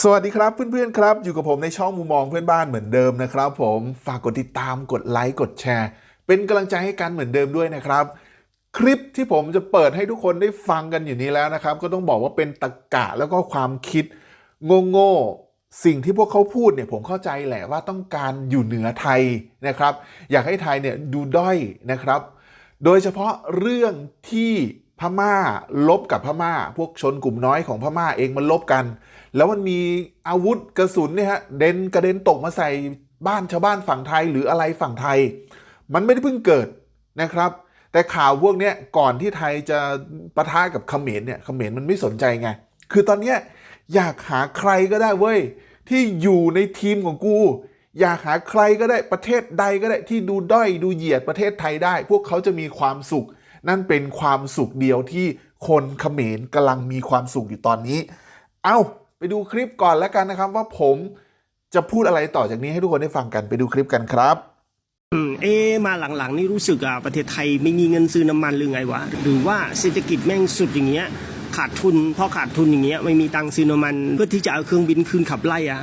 สวัสดีครับเพื่อนๆครับ อยู่กับผมในช่องมุมมองเพื่อนบ้านเหมือนเดิมนะครับ ผมฝากกดติดตามกดไลค์กดแชร์ เป็นกำลังใจให้กันเหมือนเดิมด้วยนะครับ คลิปที่ผมจะเปิดให้ทุกคนได้ฟังกันอยู่นี้แล้วนะครับ ก็ต้องบอกว่าเป็นตะกะแล้วก็ความคิดโง่ๆสิ่งที่พวกเขาพูดเนี่ยผมเข้าใจแหละว่าต้องการอยู่เหนือไทยนะครับ อยากให้ไทยเนี่ยดูด้อยนะครับ โดยเฉพาะเรื่องที่ พม่าลบกับพม่า พวกชนกลุ่มน้อยของพม่าเองมันลบกัน แล้วมันมีอาวุธกระสุนเนี่ยฮะเด่นกระเด็นตกมาใส่บ้านชาวบ้านฝั่งไทยหรืออะไรฝั่งไทย มันไม่ได้เพิ่งเกิดนะครับ แต่ข่าวพวกเนี้ยก่อนที่ไทยจะปะทะกับเขมรเนี่ยเขมรมันไม่สนใจไง คือตอนนี้อยากหาใครก็ได้เว้ยที่อยู่ในทีมของกู อยากหาใครก็ได้ประเทศใดก็ได้ที่ดูด้อยดูเหยียดประเทศไทยได้ พวกเขาจะมีความสุข นั่นเป็นความสุขเดียวที่คนเขมรกำลังมีความสุขอยู่ตอนนี้ เอ้า ไปดูคลิปก่อนแล้วกันนะครับ ว่าผมจะพูดอะไรต่อจากนี้ให้ทุกคนได้ฟังกันไปดูคลิปกันครับอืมเอ๊มาหลังๆนี่รู้สึกอะประเทศไทยไม่มีเงินซื้อน้ำมันหรือไงวะหรือว่าเศรษฐกิจแม่งสุดอย่างเงี้ยขาดทุนเพราะขาดทุนอย่างเงี้ยไม่มีตังค์ซื้อน้ำมันเพื่อที่จะเอาเครื่องบินขึ้นขับไล่อะ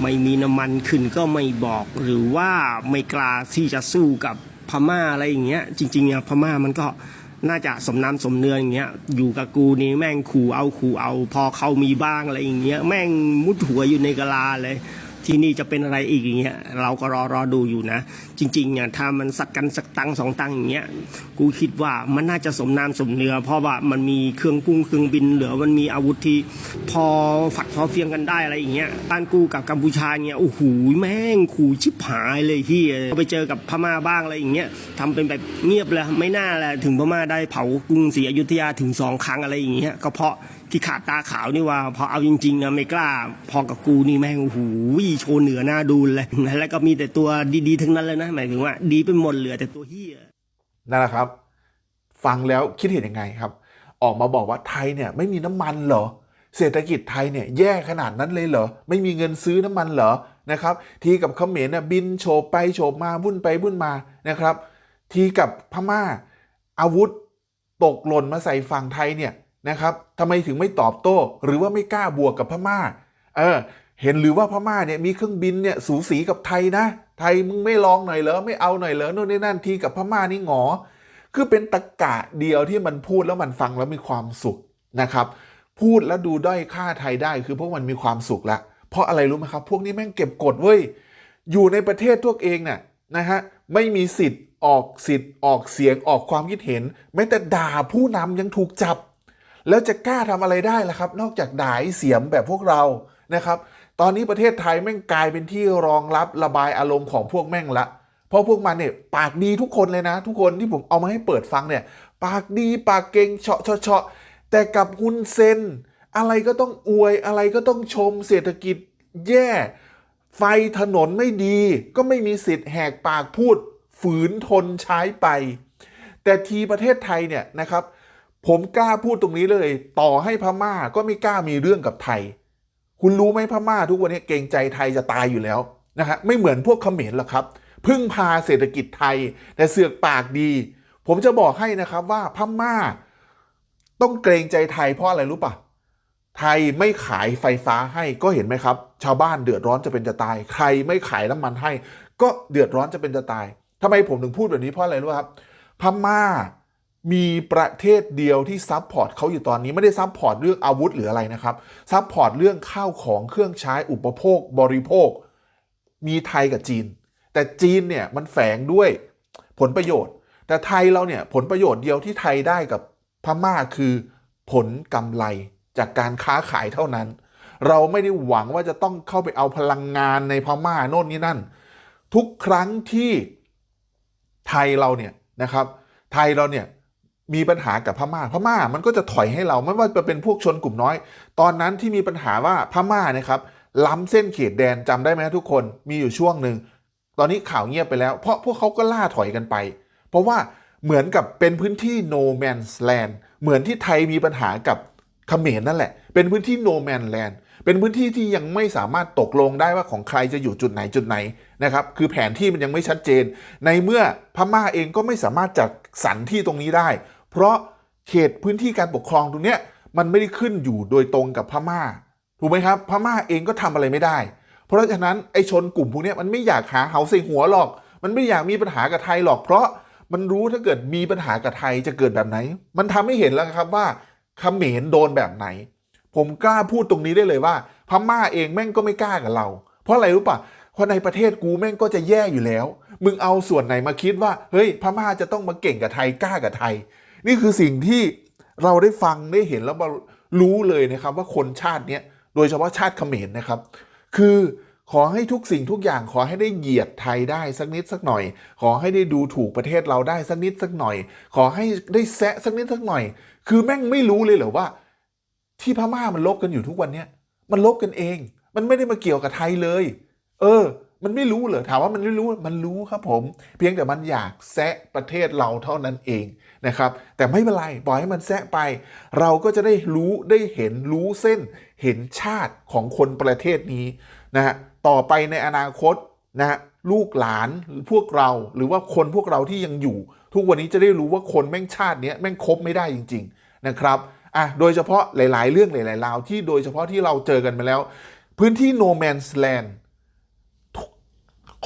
ไม่มีน้ำมันขึ้นก็ไม่บอก หรือว่าไม่กล้าที่จะสู้กับ พม่าอะไรอย่างเงี้ย จริงๆอะพม่ามันก็น่าจะสมน้ำสมเนื้ออย่างเงี้ย อยู่กับกูนี่แม่งขู่เอาขู่เอา พอเขามีบ้างอะไรอย่างเงี้ย แม่งมุดหัวอยู่ในกะลาเลย ที่นี่จะเป็นอะไรอีกอย่างเงี้ยเราก็รอรอดูอยู่นะ จริงๆเนี่ยถ้ามันสักกันสักตังสองตังอย่างเงี้ยกูคิดว่ามันน่าจะสมน้ำสมเนื้อเพราะว่ามันมีเครื่องกุ้งเครื่องบินเหลือมันมีอาวุธที่พอฝัดพอเฟียงกันได้อะไรอย่างเงี้ยบ้านกูกับกัมพูชาเนี่ยโอ้โหแม่งขู่ชิบหายเลยที่ไปเจอกับพม่าบ้างอะไรอย่างเงี้ยทำเป็นแบบเงียบเลยไม่น่าแหละถึงพม่าได้เผากรุงศรีอยุธยาถึงสองครั้งอะไรอย่างเงี้ยก็เพราะที่ขาดตาขาวนี่ว่า พอเอาจริงๆนะไม่กล้า พอกับกูนี่แม่งโอ้โหโชว์เหนือหน้าดูเลยแล้วก็มีแต่ตัวดีๆทั้งนั้นเลยนะ หมายถึงว่า ดีไปหมดเหลือแต่ตัวเฮียนั่นแหละครับ ฟังแล้วคิดเห็นยังไงครับ ออกมาบอกว่าไทยเนี่ย ไม่มีน้ำมันเหรอ เศรษฐกิจไทยเนี่ยแย่ขนาดนั้นเลยเหรอ ไม่มีเงินซื้อน้ำมันเหรอนะครับทีกับเขมรเนี่ยบินโฉบไปโฉบมาบุ่นไปบุ่นมานะครับ ทีกับพม่าอาวุธตกหล่นมาใส่ฝั่งไทยเนี่ย นะครับทำไมถึงไม่ตอบโต้ หรือว่าไม่กล้าบวกกับพม่า เออ เห็นหรือว่าพม่าเนี่ยมีเครื่องบินเนี่ยสูสีกับไทยนะ ไทยมึงไม่ลองหน่อยเหรอไม่เอาหน่อยเหรอโน่นนี่นั่นทีกับพม่านี่หงอ คือเป็นตะกะเดียวที่มันพูดแล้วมันฟังแล้วมีความสุขนะครับ พูดแล้วดูด้อยค่าไทยได้คือพวกมันมีความสุขละ เพราะอะไรรู้ไหมครับ พวกนี้แม่งเก็บกดเว้ยอยู่ในประเทศตัวเองเนี่ยนะฮะไม่มีสิทธิ์ออกสิทธิ์ออกเสียงออกความคิดเห็นแม้แต่ด่าผู้นำยังถูกจับ แล้วจะกล้าทำอะไรได้ล่ะครับ นอกจากด่าไอ้เสียมแบบพวกเรานะครับ ตอนนี้ประเทศไทยแม่งกลายเป็นที่รองรับระบายอารมณ์ของพวกแม่งละ เพราะพวกมันเนี่ยปากดีทุกคนเลยนะ ทุกคนที่ผมเอามาให้เปิดฟังเนี่ย ปากดีปากเก่งเฉาะเฉาะเฉาะแต่กับฮุนเซน อะไรก็ต้องอวยอะไรก็ต้องชมเศรษฐกิจแย่ ไฟถนนไม่ดี ก็ไม่มีสิทธิ์แหกปากพูด ฝืนทนใช้ไป แต่ทีประเทศไทยเนี่ยนะครับ ผมกล้าพูดตรงนี้เลย ต่อให้พม่าก็ไม่กล้ามีเรื่องกับไทย คุณรู้ไหมพม่าทุกวันนี้เกรงใจไทยจะตายอยู่แล้วนะฮะไม่เหมือนพวกเขมรหรอกครับ พึ่งพาเศรษฐกิจไทย แต่เสือกปากดี ผมจะบอกให้นะครับว่าพม่า ต้องเกรงใจไทยเพราะอะไรรู้ปะไทยไม่ขายไฟฟ้าให้ก็เห็นไหมครับ ชาวบ้านเดือดร้อนจะเป็นจะตาย ใครไม่ขายน้ำมันให้ ก็เดือดร้อนจะเป็นจะตายทำไมผมถึงพูดแบบนี้เพราะอะไรรู้ครับพม่า มีประเทศเดียวที่ซับพอร์ตเขาอยู่ตอนนี้ไม่ได้ซับพอร์ตเรื่องอาวุธหรืออะไรนะครับซับพอร์ตเรื่องข้าวของเครื่องใช้อุปโภค บริโภค มีไทยกับจีน แต่จีนเนี่ยมันแฝงด้วยผลประโยชน์ แต่ไทยเราเนี่ยผลประโยชน์เดียวที่ไทยได้กับพม่าคือผลกำไรจากการค้าขายเท่านั้น เราไม่ได้หวังว่าจะต้องเข้าไปเอาพลังงานในพม่าโน่นนี่นั่น ทุกครั้งที่ไทยเราเนี่ยนะครับ ไทยเราเนี่ย มีปัญหากับพม่า พม่ามันก็จะถอยให้เราไม่ว่าจะเป็นพวกชนกลุ่มน้อย ตอนนั้นที่มีปัญหาว่าพม่านะครับล้ำเส้นเขตแดนจำได้ไหมทุกคนมีอยู่ช่วงหนึ่งตอนนี้ข่าวเงียบไปแล้ว เพราะพวกเขาก็ล่าถอยกันไป เพราะว่าเหมือนกับเป็นพื้นที่ no man's land เหมือนที่ไทยมีปัญหากับเขมรนั่นแหละ เป็นพื้นที่ no man's land เป็นพื้นที่ที่ยังไม่สามารถตกลงได้ว่าของใครจะอยู่จุดไหนจุดไหนนะครับ คือแผนที่มันยังไม่ชัดเจน ในเมื่อพม่าเองก็ไม่สามารถจัดสรรที่ตรงนี้ได้ เพราะเขตพื้นที่การปกครองตรงเนี้ยมันไม่ได้ขึ้นอยู่โดยตรงกับพม่า ถูกไหมครับ พม่าเองก็ทำอะไรไม่ได้ เพราะฉะนั้นไอ้ชนกลุ่มพวกเนี้ยมันไม่อยากหาเหาใส่หัวหรอก มันไม่อยากมีปัญหากับไทยหรอก เพราะมันรู้ถ้าเกิดมีปัญหากับไทยจะเกิดแบบไหน มันทำให้เห็นแล้วครับว่าเขมรโดนแบบไหน ผมกล้าพูดตรงนี้ได้เลยว่า พม่าเองแม่งก็ไม่กล้ากับเรา เพราะอะไรรู้ปะเพราะในประเทศกูแม่งก็จะแย่อยู่แล้ว มึงเอาส่วนไหนมาคิดว่า เฮ้ย พม่าจะต้องมาเก่งกับไทยกล้ากับไทย นี่คือสิ่งที่เราได้ฟังได้เห็นแล้วมารู้เลยนะครับ ว่าคนชาติเนี้ยโดยเฉพาะชาติเขมรนะครับ คือขอให้ทุกสิ่งทุกอย่างขอให้ได้เหยียดไทยได้สักนิดสักหน่อย ขอให้ได้ดูถูกประเทศเราได้สักนิดสักหน่อย ขอให้ได้แซะสักนิดสักหน่อย คือแม่งไม่รู้เลยเหรอว่า ที่พม่ามันลบกันอยู่ทุกวันเนี้ยมันลบกันเอง มันไม่ได้มาเกี่ยวกับไทยเลย เออ มันไม่รู้เหรอถามว่ามันไม่รู้มันรู้ครับผม เพียงแต่มันอยากแซะประเทศเราเท่านั้นเองนะครับ แต่ไม่เป็นไรปล่อยให้มันแซะไป เราก็จะได้รู้ได้เห็นรู้เส้น เห็นชาติของคนประเทศนี้นะฮะต่อไปในอนาคตนะฮะลูกหลานหรือพวกเราหรือว่าคนพวกเราที่ยังอยู่ ทุกวันนี้จะได้รู้ว่าคนแม่งชาติเนี้ยแม่งคบไม่ได้จริง ๆนะครับอะโดยเฉพาะหลาย ๆ เรื่องหลายๆราวที่โดยเฉพาะที่เราเจอกันมาแล้ว พื้นที่ no man's land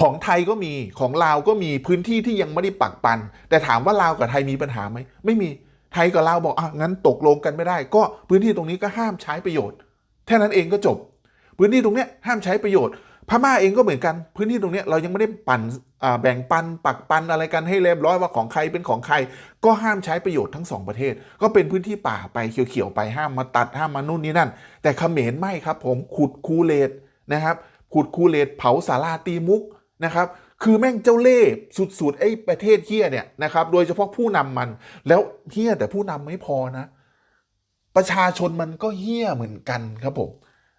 ของไทยก็มีของลาวก็มีพื้นที่ที่ยังไม่ได้ปักปัน แต่ถามว่าลาวกับไทยมีปัญหาไหมไม่มีไทยกับลาวบอกอะงั้นตกลงกันไม่ได้ ก็พื้นที่ตรงนี้ก็ห้ามใช้ประโยชน์แค่นั้นเองก็จบ พื้นที่ตรงเนี้ยห้ามใช้ประโยชน์พม่าเองก็เหมือนกัน พื้นที่ตรงเนี้ยเรายังไม่ได้ปั่นแบ่งปันปักปันอะไรกันให้เรียบร้อยว่าของใครเป็นของใคร ก็ห้ามใช้ประโยชน์ทั้งสองประเทศ ก็เป็นพื้นที่ป่าไปเขียวๆไปห้ามมาตัดห้ามมานู่นนี่นั่น แต่เขมรไม่ครับผมขุดคูเลตนะครับขุดคูเลตเผาสาราตีมุก นะครับคือแม่งเจ้าเล่ห์สุดๆไอ้ประเทศเฮียเนี่ยนะครับโดยเฉพาะผู้นำมัน แล้วเฮียแต่ผู้นำไม่พอนะ ประชาชนมันก็เฮี้ยเหมือนกันครับผม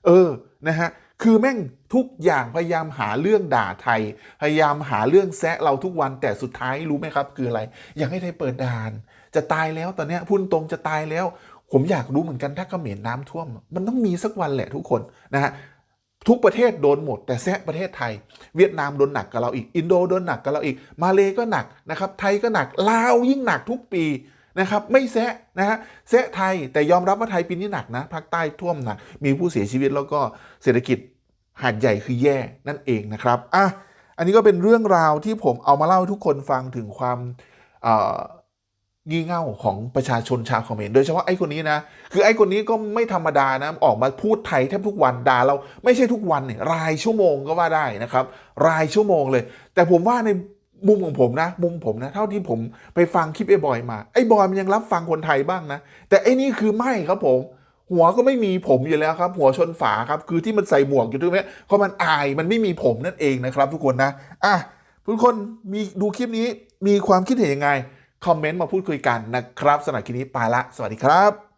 เออนะฮะคือแม่งทุกอย่างพยายามหาเรื่องด่าไทย พยายามหาเรื่องแซะเราทุกวันแต่สุดท้ายรู้ไหมครับ คืออะไร อยากให้ไทยเปิดด่าน จะตายแล้วตอนนี้ยพูดตรงจะตายแล้ว ผมอยากรู้เหมือนกันถ้าเขมรน้ำท่วม มันต้องมีสักวันแหละทุกคนนะฮะ ทุกประเทศโดนหมดแต่แซะประเทศไทย เวียดนามโดนหนักกับเราอีก อินโดโดนหนักกับเราอีก มาเลก็หนักนะครับไทยก็หนักลาวยิ่งหนักทุกปีนะครับไม่แซะนะฮะแซะไทยแต่ยอมรับว่าไทยปีนี้หนักนะภาคใต้ท่วมหนักมีผู้เสียชีวิตแล้วก็เศรษฐกิจหาดใหญ่คือแย่นั่นเองนะครับอะอันนี้ก็เป็นเรื่องราวที่ผมเอามาเล่าให้ทุกคนฟังถึงความอ งี่เง่าของประชาชนชาวเขมรโดยเฉพาะไอ้คนนี้นะ คือไอ้คนนี้ก็ไม่ธรรมดานะออกมาพูดไทยแทบทุกวันด่าเราไม่ใช่ทุกวันเนี่ยรายชั่วโมงก็ว่าได้นะครับ รายชั่วโมงเลย แต่ผมว่าในมุมของผมนะ มุมผมนะ เท่าที่ผมไปฟังคลิปไอ้บอยมาไอ้บอยมันยังรับฟังคนไทยบ้างนะ แต่ไอ้นี่คือไม่ครับผม หัวก็ไม่มีผมอยู่แล้วครับ หัวชนฝาครับ คือที่มันใส่หมวกอยู่ตรงนี้เพราะมันอายมันไม่มีผมนั่นเองนะครับ ทุกคนนะอะทุกคนมีดูคลิปนี้มีความคิดเห็นยังไง คอมเมนต์มาพูดคุยกันนะครับสำหรับคลิปนี้ไปละ สวัสดีครับ